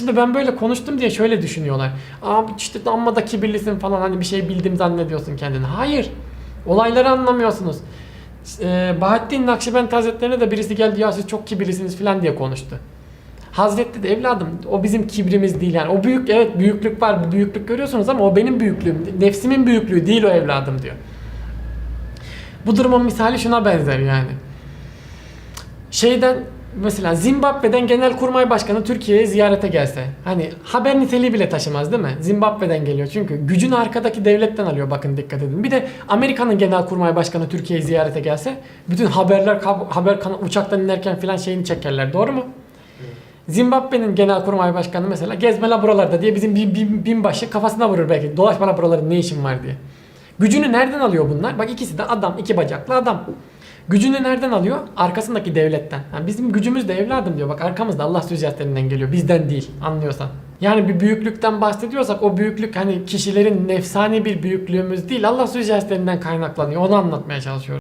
Şimdi ben böyle konuştum diye şöyle düşünüyorlar. Abi işte amma da kibirlisin falan hani bir şey bildim zannediyorsun kendini. Hayır. Olayları anlamıyorsunuz. Ee, Bahattin Nakşibend Hazretlerine de birisi geldi ya siz çok kibirlisiniz falan diye konuştu. Hazretleri de evladım o bizim kibrimiz değil yani. O büyük evet büyüklük var bir büyüklük görüyorsunuz ama o benim büyüklüğüm. Nefsimin büyüklüğü değil o evladım diyor. Bu durumun misali şuna benzer yani. Şeyden mesela Zimbabwe'den Genelkurmay Başkanı Türkiye'ye ziyarete gelse. Hani haber niteliği bile taşımaz değil mi? Zimbabwe'den geliyor çünkü gücünü arkadaki devletten alıyor bakın dikkat edin. Bir de Amerika'nın Genelkurmay Başkanı Türkiye'ye ziyarete gelse bütün haberler haber uçaktan inerken filan şeyini çekerler. Doğru mu? Zimbabwe'nin Genelkurmay Başkanı mesela gezme la buralarda diye bizim bin, bin, binbaşı kafasına vurur belki. Dolaş bana buraların ne işin var diye. Gücünü nereden alıyor bunlar? Bak ikisi de adam, iki bacaklı adam. Gücünü nereden alıyor? Arkasındaki devletten. Yani bizim gücümüz de evladım diyor. Bak arkamızda Allah sözcüklerinden geliyor. Bizden değil. Anlıyorsan. Yani bir büyüklükten bahsediyorsak o büyüklük hani kişilerin nefsani bir büyüklüğümüz değil. Allah sözcüklerinden kaynaklanıyor. Onu anlatmaya çalışıyorum.